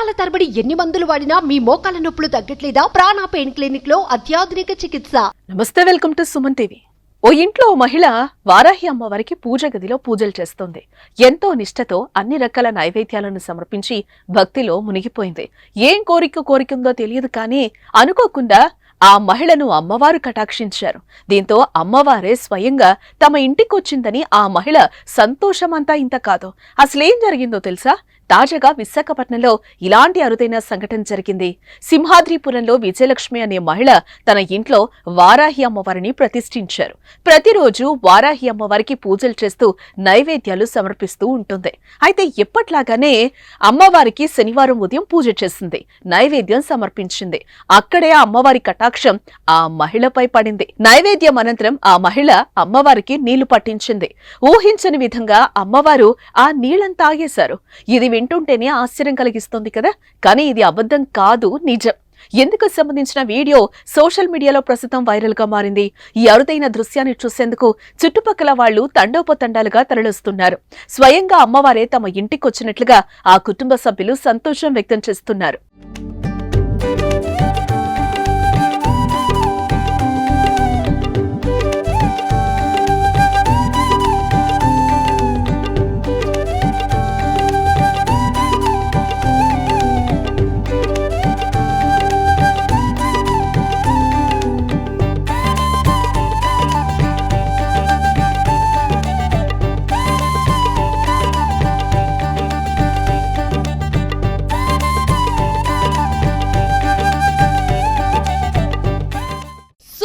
సంవత్సరాల తరబడి ఎన్ని మందులు వాడినా మీ మోకాల నొప్పులు తగ్గట్లేదా? ప్రాణ పెయిన్ క్లినిక్లో అత్యాధునిక చికిత్స. నమస్తే వెల్కమ్ టు సుమన్ టీవీ. ఓ ఇంట్లో ఓ మహిళ వారాహి అమ్మవారికి పూజ గదిలో పూజలు చేస్తోంది. ఎంతో నిష్ఠతో అన్ని రకాల నైవేద్యాలను సమర్పించి భక్తిలో మునిగిపోయింది. ఏం కోరిక కోరికుందో తెలియదు కానీ అనుకోకుండా ఆ మహిళను అమ్మవారు కటాక్షించారు. దీంతో అమ్మవారే స్వయంగా తమ ఇంటికొచ్చిందని ఆ మహిళ సంతోషమంతా ఇంత కాదు. అసలేం జరిగిందో తెలుసా? తాజాగా విశాఖపట్నంలో ఇలాంటి అరుదైన సంఘటన జరిగింది. సింహాద్రిపురంలో విజయలక్ష్మి అనే మహిళ తన ఇంట్లో వారాహి అమ్మవారిని ప్రతిష్ఠించారు. ప్రతిరోజు వారాహి అమ్మవారికి పూజలు చేస్తూ నైవేద్యాలు సమర్పిస్తూ ఉంటుంది. అయితే ఎప్పట్లాగానే అమ్మవారికి శనివారం ఉదయం పూజ చేసింది. నైవేద్యం సమర్పించింది. అక్కడే ఆ అమ్మవారి కటా ఆ మహిళపై పడింది. నైవేద్యం అనంతరం ఆ మహిళ అమ్మవారికి నీళ్ళు పట్టించింది. ఊహించని విధంగా అమ్మవారు ఆ నీళ్ళను తాగేశారు. ఇది వింటుంటేనే ఆశ్చర్యం కలిగిస్తుంది కదా! కానీ ఇది అబద్ధం కాదు నిజం. ఎందుకు సంబంధించిన వీడియో సోషల్ మీడియాలో ప్రస్తుతం వైరల్గా మారింది? ఈ అరుదైన దృశ్యాన్ని చూసేందుకు చుట్టుపక్కల వాళ్ళు తండోపతండాలుగా తరలిస్తున్నారు. స్వయంగా అమ్మవారే తమ ఇంటికొచ్చినట్లుగా ఆ కుటుంబ సభ్యులు సంతోషం వ్యక్తం చేస్తున్నారు.